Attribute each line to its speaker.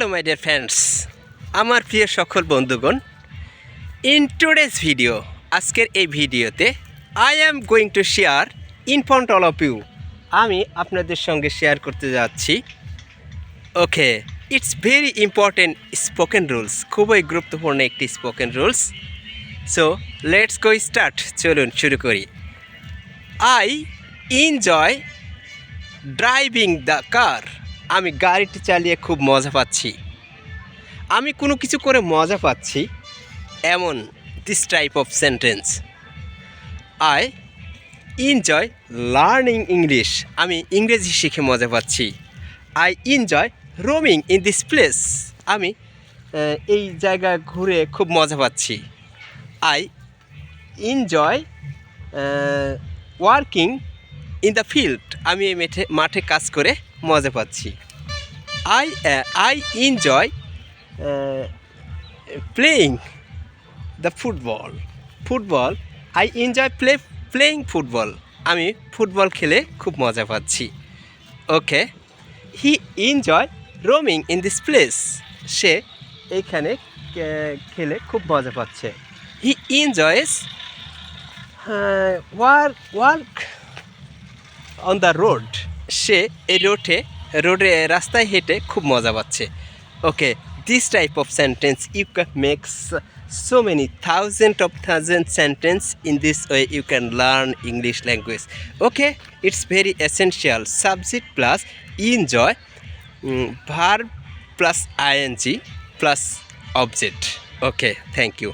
Speaker 1: Hello my dear friends আমার প্রিয় সকল বন্ধুগণ ইন টুডেস ভিডিও আজকের এই ভিডিওতে I am going to share in front all of you আমি আপনাদের সঙ্গে শেয়ার করতে যাচ্ছি। Okay it's very important spoken rules খুবই গুরুত্বপূর্ণ একটি spoken rules so let's go start চলুন, শুরু করি। I enjoy driving the car আমি গাড়িটি চালিয়ে খুব মজা পাচ্ছি। আমি কোনো কিছু করে মজা পাচ্ছি, এমন this type of sentence I enjoy learning English আমি ইংরেজি শিখে মজা পাচ্ছি। I enjoy roaming in this place আমি এই জায়গা ঘুরে খুব মজা পাচ্ছি। I enjoy working in the field আমি এই মেঠে, মাঠে কাজ করে মজা পাচ্ছি। I I enjoy playing the football football I enjoy play playing football আমি ফুটবল খেলে খুব মজা পাচ্ছি। Okay he enjoy roaming in this place সে এইখানে খেলে খুব মজা পাচ্ছে। He enjoys work work on the road সে এই রোডে রোডে, রাস্তায় হেঁটে খুব মজা পাচ্ছে। Okay this type of sentence you can makes so many thousand of thousand sentence in this way you can learn English language okay it's very essential subject plus enjoy verb plus ING plus object okay thank you